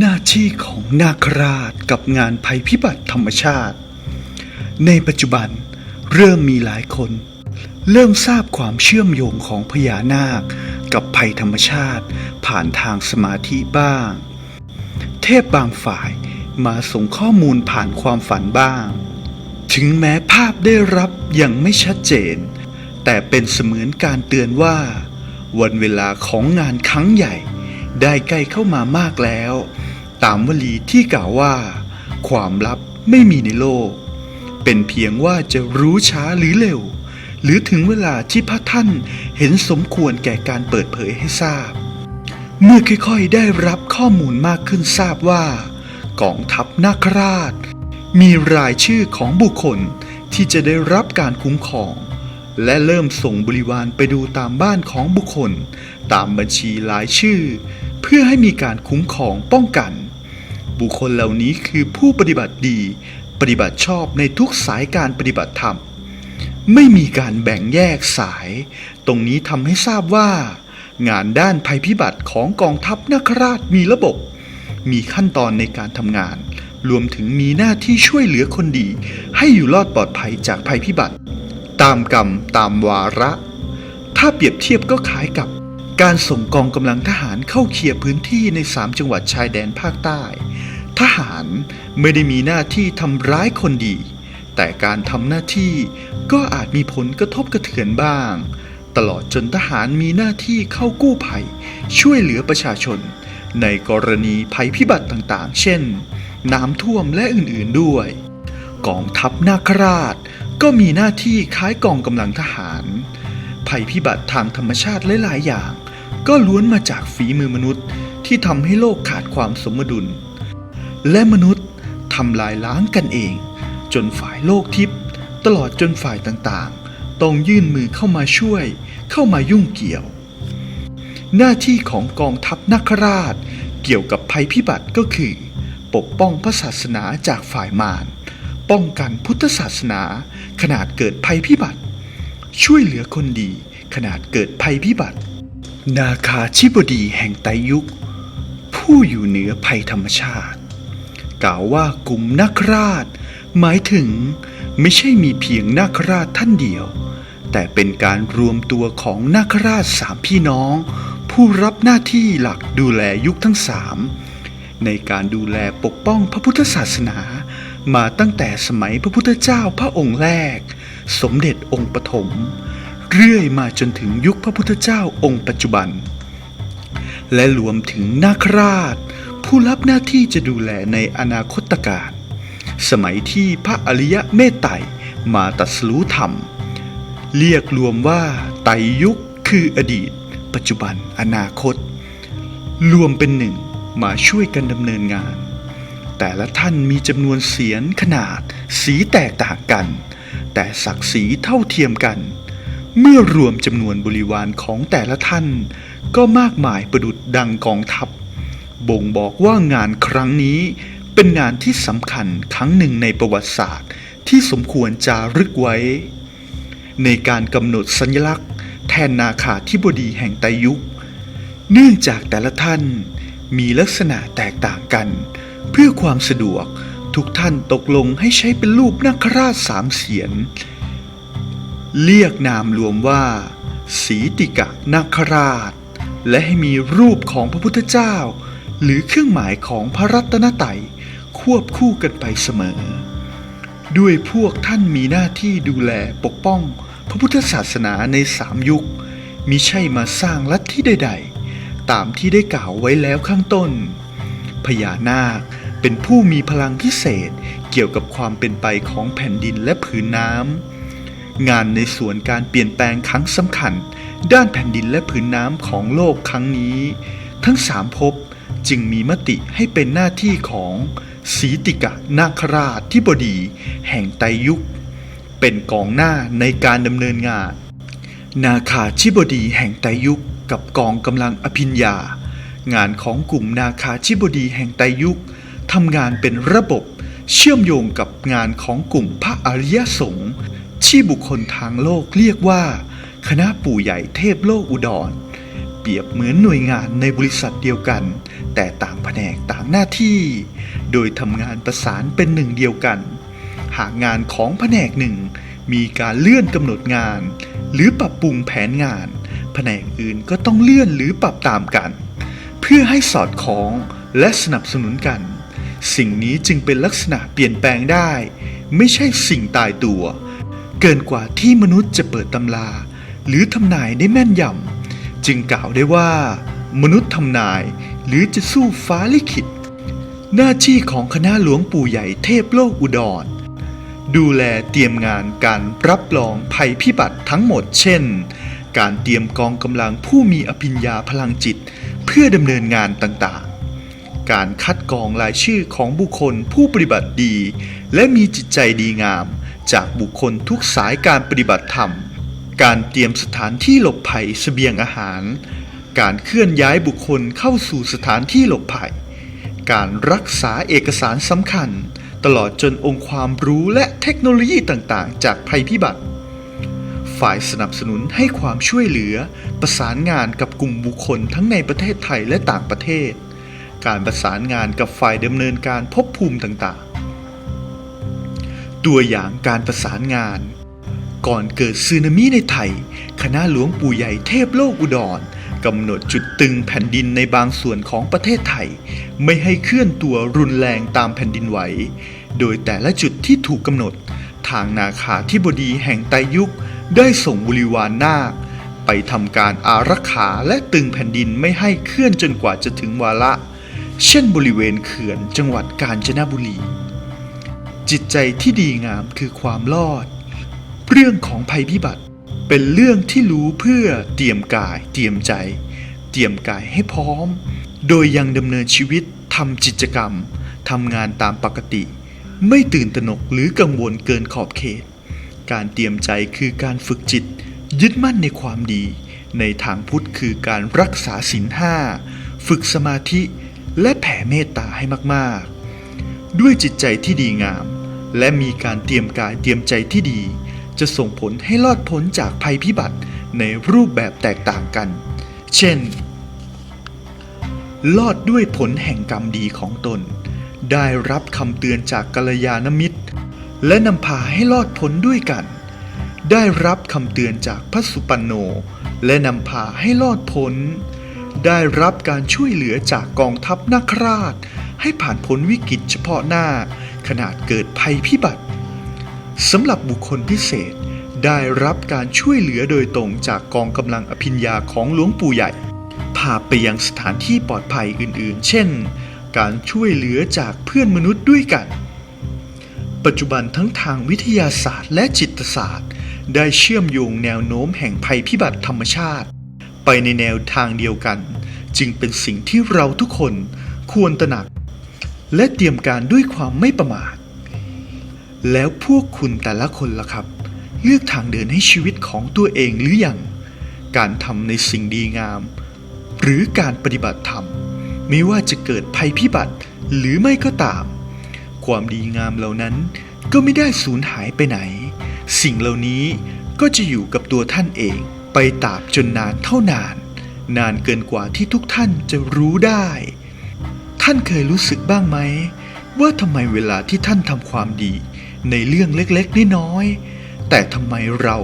หน้าที่ของนาคราชกับงานภัยพิบัติธรรมชาติ ในปัจจุบันเริ่มมีหลายคน เริ่มทราบความเชื่อมโยงของพญานาค กับภัยธรรมชาติ ผ่านทางสมาธิบ้าง เทพบางฝ่ายมาส่งข้อมูลผ่านความฝันบ้าง ถึงแม้ภาพได้รับยังไม่ชัดเจน แต่เป็นเสมือนการเตือนว่า วันเวลาของงานครั้งใหญ่ ได้ใกล้เข้ามามากแล้ว ตามวลีที่กล่าวว่า ความลับไม่มีในโลก เป็นเพียงว่าจะรู้ช้าหรือเร็ว หรือถึงเวลาที่พระท่านเห็นสมควรแก่การเปิดเผยให้ทราบ เมื่อค่อยๆได้รับข้อมูลมากขึ้นทราบว่ากองทัพนาคราช มีรายชื่อของบุคคลที่จะได้รับการคุ้มครอง และเริ่มส่งบริวารไปดูตามบ้านของบุคคล ตามบัญชีรายชื่อ เพื่อให้มีการคุ้มครองป้องกัน บุคคลเหล่านี้คือผู้ปฏิบัติดี ปฏิบัติชอบในทุกสายการปฏิบัติธรรม ไม่มีการแบ่งแยกสาย ตรงนี้ทำให้ทราบว่า งานด้านภัยพิบัติของกองทัพนาคราชมีระบบ มีขั้นตอนในการทำงาน รวมถึงมีหน้าที่ช่วยเหลือคนดี ให้อยู่รอดปลอดภัยจากภัยพิบัติ ตามกรรมตามวาระ ถ้าเปรียบเทียบก็คล้ายกับ การส่งกองกำลังทหารเข้าเคลียร์พื้นที่ใน 3 จังหวัดชายแดนภาคใต้ ทหารไม่ได้มีหน้าที่ทำร้ายคนดี แต่การทำหน้าที่ก็อาจมีผลกระทบกระเทือนบ้าง ตลอดจนทหารมีหน้าที่เข้ากู้ภัย ช่วยเหลือประชาชน ในกรณีภัยพิบัติต่างๆ เช่น น้ำท่วมและอื่นๆด้วย กองทัพนาคราช ก็มีหน้าที่คล้ายกองกำลังทหาร ภัยพิบัติทางธรรมชาติหลายๆอย่าง ก็ล้วนมาจากฝีมือมนุษย์ที่ทำให้โลกขาดความสมดุล และมนุษย์ทำลายล้างกันเอง จนฝ่ายโลกทิพย์ตลอดจนฝ่ายต่างๆ ต้องยื่นมือเข้ามาช่วย เข้ามายุ่งเกี่ยว หน้าที่ของกองทัพนาคราช เกี่ยวกับภัยพิบัติก็คือ ปกป้องพระศาสนาจากฝ่ายมาร ป้องกันพุทธศาสนา ขนาดเกิดภัยพิบัติ ช่วยเหลือคนดี ขนาดเกิดภัยพิบัติ นาคาชิบดีแห่งไตยุค ผู้อยู่เหนือภัยธรรมชาติ กล่าวว่ากลุ่มนาคราช หมายถึงไม่ใช่มีเพียงนาคราชท่านเดียว แต่เป็นการรวมตัวของนาคราชสามพี่น้อง ผู้รับหน้าที่หลักดูแลยุคทั้งสามในการดูแลปกป้องพระพุทธศาสนา มาตั้งแต่สมัยพระพุทธเจ้าพระองค์แรก สมเด็จองค์ปฐมเรื่อยมาจนถึงยุคพระพุทธเจ้าองค์ปัจจุบัน และรวมถึงนาคราช ผู้รับหน้าที่จะดูแลในอนาคตการสมัยที่พระอริยะเมตไตรมาตรัสรู้ธรรม เรียกรวมว่าไตยุคคืออดีต ปัจจุบันอนาคต รวมเป็นหนึ่งมาช่วยกันดำเนินงาน แต่ละท่านมีจำนวนเสียงขนาด สีแตกต่างกัน แต่ศักดิ์ศรีเท่าเทียมกัน เมื่อรวมจำนวนบริวารของแต่ละท่าน ก็มากมายประดุดดังกองทัพ บ่งบอกว่างานครั้งนี้เป็นงานที่สำคัญครั้งหนึ่งในประวัติศาสตร์ ที่สมควรจารึกไว้ ในการกำหนดสัญลักษณ์ แทนนาคาธิบดีแห่งไตยุค เนื่องจากแต่ละท่านมีลักษณะแตกต่างกัน เพื่อความสะดวกทุกท่านตกลงให้ใช้เป็นรูปนาคราชสามเสียน เรียกนามรวมว่า สีติกะนาคราช และให้มีรูปของพระพุทธเจ้า หรือเครื่องหมายของพระรัตนตรัยควบคู่กันไปเสมอ ด้วยพวกท่านมีหน้าที่ดูแลปกป้องพระพุทธศาสนาในสามยุคมิใช่มาสร้างลัทธิใด ๆ ตามที่ได้กล่าวไว้แล้วข้างต้น พญานาค เป็นผู้มีพลังพิเศษเกี่ยวกับความเป็นไปของแผ่นดินและผืนน้ำงานในส่วนการเปลี่ยนแปลงครั้งสำคัญ ด้านแผ่นดินและผืนน้ำของโลกครั้งนี้ ทั้งสามภพจึงมีมติให้เป็นหน้าที่ของสีติกะนาคราชที่บดี แห่งไตยุค เป็นกองหน้าในการดำเนินงาน นาคาชิบดีแห่งไตยุคกับกองกำลังอภิญญา งานของกลุ่มนาคาชิบดีแห่งไตยุค ทำงานเป็นระบบเชื่อมโยงกับงานของกลุ่มพระอริยสงฆ์ที่บุคคลทางโลกเรียกว่า คณะปู่ใหญ่เทพโลกอุดร เปรียบเหมือนหน่วยงานในบริษัทเดียวกัน แต่ต่างแผนกต่างหน้าที่ โดยทำงานประสานเป็นหนึ่งเดียวกัน หากงานของแผนกหนึ่ง มีการเลื่อนกำหนดงาน หรือปรับปรุงแผนงาน แผนกอื่นก็ต้องเลื่อนหรือปรับตามกัน เพื่อให้สอดคล้องและสนับสนุนกัน สิ่งนี้จึงเป็นลักษณะเปลี่ยนแปลงได้ ไม่ใช่สิ่งตายตัว เกินกว่าที่มนุษย์จะเปิดตำรา หรือทำนายได้แม่นยำจึงกล่าวได้ว่า มนุษย์ทำนายหรือจะสู้ฟ้าลิขิต หน้าที่ของคณะหลวงปู่ใหญ่เทพโลกอุดร ดูแลเตรียมงานการรับรองภัยพิบัติทั้งหมดเช่น การเตรียมกองกำลังผู้มีอภิญญาพลังจิต เพื่อดำเนินงานต่างๆ การคัดกรองรายชื่อของบุคคลผู้ปฏิบัติดี และมีจิตใจดีงาม จากบุคคลทุกสายการปฏิบัติธรรม การเตรียมสถานที่หลบภัยเสบียงอาหาร การเคลื่อนย้ายบุคคลเข้าสู่สถานที่หลบภัย การรักษาเอกสารสำคัญ ตลอดจนองค์ความรู้และเทคโนโลยีต่างๆ จากภัยพิบัติฝ่ายสนับสนุนให้ความช่วยเหลือ ประสานงานกับกลุ่มบุคคลทั้งในประเทศไทยและต่างประเทศ การประสานงานกับฝ่ายดำเนินการภพภูมิต่างๆ ตัวอย่างการประสานงาน ก่อนเกิดสึนามิในไทย คณะหลวงปู่ใหญ่เทพโลกอุดรกำหนดจุดตึงแผ่นดินในบางส่วนของประเทศไทย ไม่ให้เคลื่อนตัวรุนแรงตามแผ่นดินไหว โดยแต่ละจุดที่ถูกกำหนด ทางนาคาธิบดีแห่งไตยุคได้ส่งบริวารนาค ไปทำการอารักขาและตึงแผ่นดินไม่ให้เคลื่อนจนกว่าจะถึงวาระ เช่นบริเวณเขื่อนจังหวัดกาญจนบุรี จิตใจที่ดีงามคือความรอด เรื่องของภัยพิบัติเป็นเรื่องที่รู้เพื่อเตรียมกาย เตรียมใจ เตรียมกายให้พร้อม โดยยังดำเนินชีวิตทำกิจกรรมทำงานตามปกติ ไม่ตื่นตระหนกหรือกังวลเกินขอบเขต การเตรียมใจคือการฝึกจิต ยึดมั่นในความดี ในทางพุทธคือการรักษาศีลห้าฝึกสมาธิ และแผ่เมตตาให้มากๆ ด้วยจิตใจที่ดีงาม และมีการเตรียมกายเตรียมใจที่ดี จะส่งผลให้รอดพ้นจากภัยพิบัติในรูปแบบแตกต่างกัน เช่น รอดด้วยผลแห่งกรรมดีของตน ได้รับคำเตือนจากกัลยาณมิตร และนำพาให้รอดพ้นด้วยกัน ได้รับคำเตือนจากพระสุปันโน และนำพาให้รอดพ้น ได้รับการช่วยเหลือจากกองทัพนาคราช ให้ผ่านพ้นวิกฤตเฉพาะหน้า ขนาดเกิดภัยพิบัติสำหรับบุคคลพิเศษได้รับการช่วยเหลือโดยตรงจากกองกำลังอภิญญาของหลวงปู่ใหญ่ พาไปยังสถานที่ปลอดภัยอื่นๆ เช่น การช่วยเหลือจากเพื่อนมนุษย์ด้วยกัน ปัจจุบันทั้งทางวิทยาศาสตร์และจิตศาสตร์ ได้เชื่อมโยงแนวโน้มแห่งภัยพิบัติธรรมชาติ ไปในแนวทางเดียวกัน จึงเป็นสิ่งที่เราทุกคนควรตระหนัก และเตรียมการด้วยความไม่ประมาท แล้วพวกคุณแต่ละคนล่ะครับ เลือกทางเดินให้ชีวิตของตัวเองหรือยังการทำในสิ่งดีงาม หรือการปฏิบัติธรรมไม่ว่าจะเกิดภัยพิบัติหรือไม่ก็ตาม ความดีงามเหล่านั้นก็ไม่ได้สูญหายไปไหน สิ่งเหล่านี้ก็จะอยู่กับตัวท่านเอง ไปตาบจนนานเท่านาน นานเกินกว่าที่ทุกท่านจะรู้ได้ ท่านเคยรู้สึกบ้างไหม ว่าทำไมเวลาที่ท่านทำความดี ในเรื่องเล็กๆน้อยๆแต่ทำไมเรา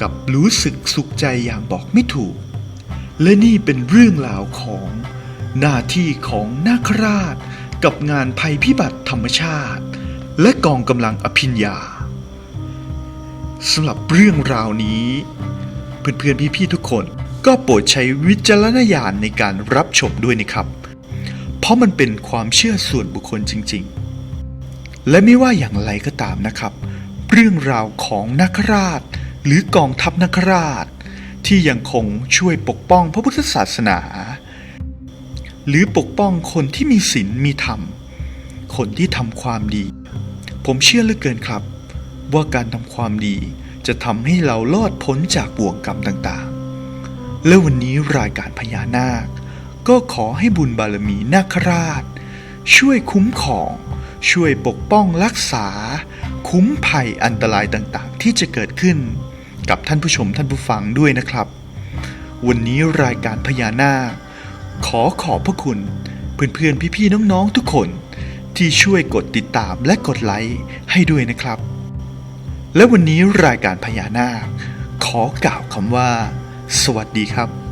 กับรู้สึกสุขใจอย่างบอกไม่ถูก และนี่เป็นเรื่องราวของ หน้าที่ของนาคราช กับงานภัยพิบัติธรรมชาติ และกองกำลังอภิญญาสำหรับเรื่องราวนี้ เพื่อนๆพี่ๆทุกคน ก็โปรดใช้วิจารณญาณในการรับชมด้วยนะครับ เพราะมันเป็นความเชื่อส่วนบุคคลจริง ๆ และไม่ว่าอย่างไรก็ตามนะครับ เรื่องราวของนักราช หรือกองทัพนักราช ที่ยังคงช่วยปกป้องพระพุทธศาสนา หรือปกป้องคนที่มีศีลมีธรรม คนที่ทำความดี ผมเชื่อเหลือเกินครับ ว่าการทำความดี จะทำให้เรารอดพ้นจากบ่วงกรรมต่างๆ และวันนี้รายการพญานาค ก็ขอให้บุญบารมีนาคราช ช่วยคุ้มครอง ช่วยปกป้องรักษา คุ้มภัยอันตรายต่างๆ ที่จะเกิดขึ้น กับท่านผู้ชมท่านผู้ฟังด้วยนะครับ วันนี้รายการพญานาค ขอขอบพระคุณ เพื่อนๆพี่ๆน้องๆทุกคน ที่ช่วยกดติดตามและกดไลค์ให้ด้วยนะครับ และวันนี้รายการพญานาค ขอกล่าวคำว่า สวัสดีครับ